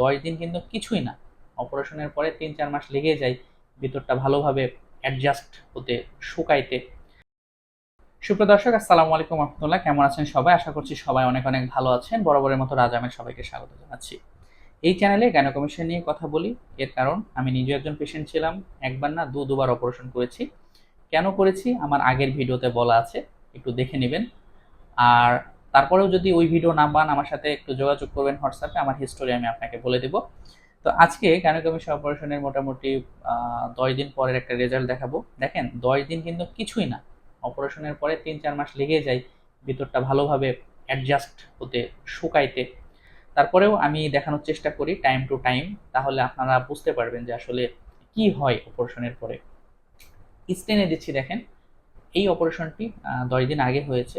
দশ দিন কিন্তু কিছুই না। অপারেশনের পরে তিন, চার মাস লেগে যায়, ভিতরটা ভালোভাবে অ্যাডজাস্ট হতে, শুকাইতে। সুপ্রিয় দর্শক, আসসালামু আলাইকুম রহমতুল্লাহ। কেমন আছেন সবাই? আশা করছি সবাই অনেক অনেক ভালো আছেন। বরাবরের মতো রাজামের সবাইকে স্বাগত জানাচ্ছি। এই চ্যানেলে গাইনোকমিশন নিয়ে কথা বলি। এর কারণ, আমি নিজে একজন পেশেন্ট ছিলাম। একবার না দু, দুবার অপারেশন করেছি। কেন করেছি? আমার আগের ভিডিওতে বলা আছে। একটু দেখে নেবেন। আর তারপরেও যদি ওই ভিডিও না পান, আমার সাথে একটু যোগাযোগ করবেন হোয়াটসঅ্যাপে আমার হিস্টোরি আমি আপনাকে বলে দেব। তো আজকে গাইনোকমিশন অপারেশনের মোটামুটি দশ দিন পরের একটা রেজাল্ট দেখাবো। দেখেন, দশ দিন কিন্তু কিছুই না। অপারেশনের পরে তিন চার মাস লেগে যায়, ভিতরটা ভালোভাবে অ্যাডজাস্ট হতে, শুকাইতে। তারপরেও আমি দেখানোর চেষ্টা করি টাইম টু টাইম তাহলে আপনারা বুঝতে পারবেন যে আসলে কি হয় অপারেশনের পরে। স্টেনে দিচ্ছি, দেখেন। এই অপারেশনটি দশ দিন আগে হয়েছে।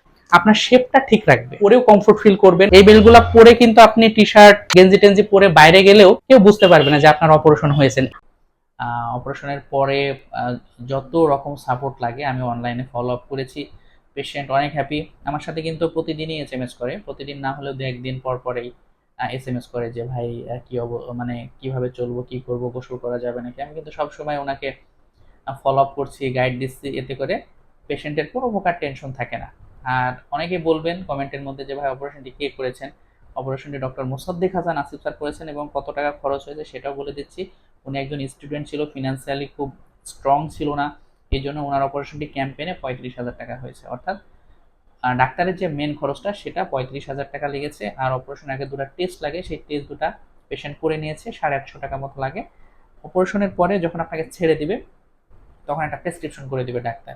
আপনার শেপটা ঠিক রাখবে। পরেও কমফোর্ট ফিল করবেন। এই বেলগুলা পরে কিন্তু আপনি টি শার্ট গেঞ্জি টেঞ্জি পরে বাইরে গেলেও কেউ বুঝতে পারবে না যে আপনার অপারেশন হয়েছে অপারেশনের পরে যত রকম সাপোর্ট লাগে, আমি অনলাইনে ফলো আপ করেছি। পেশেন্ট অনেক হ্যাপি আমার সাথে কিন্তু প্রতিদিনই এস এম এস করে। প্রতিদিন না হলেও দু একদিন পর পরেই এস এম এস করে যে, ভাই কি অব মানে কীভাবে চলবো, কি করব, গোসল করা যাবে নাকি? আমি কিন্তু সবসময় ওনাকে ফলো আপ করছি গাইড দিচ্ছি। এতে করে পেশেন্টের কোনো প্রকার টেনশন থাকে না। আর অনেকে বলবেন কমেন্টের মধ্যে যে, ভাই অপারেশনটি কে করেছেন? অপারেশনটি ডক্টর মুসাদ্দিক হাসান আসিফ স্যার করেছেন এবং কত টাকা খরচ হয়েছে সেটাও বলে দিচ্ছি। উনি একজন স্টুডেন্ট ছিল ফিনান্সিয়ালি খুব স্ট্রং ছিল না। এই জন্য ওনার অপারেশনটি ক্যাম্পেনে পঁয়ত্রিশ হাজার টাকা হয়েছে। অর্থাৎ ডাক্তারের যে মেন খরচটা সেটা পঁয়ত্রিশ হাজার টাকা লেগেছে। আর অপারেশন আগে দুটো টেস্ট লাগে, সেই টেস্ট দুটা পেশেন্ট করে নিয়েছে, সাড়ে আটশো টাকা মতো লাগে। অপারেশনের পরে যখন আপনাকে ছেড়ে দিবে, তখন একটা প্রেসক্রিপশন করে দিবে ডাক্তার।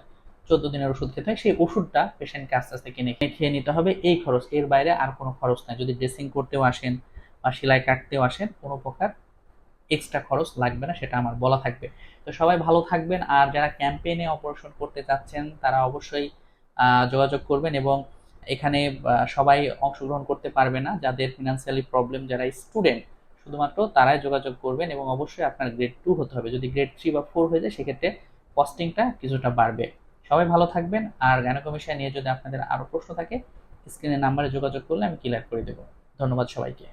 চোদ্দ দিনের ওষুধ খেতে হয়, সেই ওষুধটা পেশেন্টকে আস্তে আস্তে কিনে খেয়ে নিতে হবে। এই খরচ, এর বাইরে আর কোনো খরচ নাই। যদি ড্রেসিং করতেও আসেন বা সেলাই কাটতেও আসেন, কোনো প্রকার এক্সট্রা খরচ লাগবে না, সেটা আমার বলা থাকবে। তো সবাই ভালো থাকবেন, আর যারা ক্যাম্পেইনে অপারেশন করতে চাচ্ছেন, তারা অবশ্যই যোগাযোগ করবেন এবং এখানে সবাই অংশগ্রহণ করতে পারবে না। যাদের ফিনান্সিয়ালি প্রবলেম যারা স্টুডেন্ট শুধুমাত্র তারাই যোগাযোগ করবেন এবং অবশ্যই আপনার গ্রেড টু হতে হবে। যদি গ্রেড থ্রি বা ফোর হয়ে যায়, সেক্ষেত্রে কস্টিংটা কিছুটা বাড়বে। সবাই ভালো থাকবেন। আর গাইনোকমিশন নিয়ে যদি আপনাদের আরও প্রশ্ন থাকে স্ক্রিনের নাম্বারে যোগাযোগ করলে আমি ক্লিয়ার করে দেবো। ধন্যবাদ সবাইকে।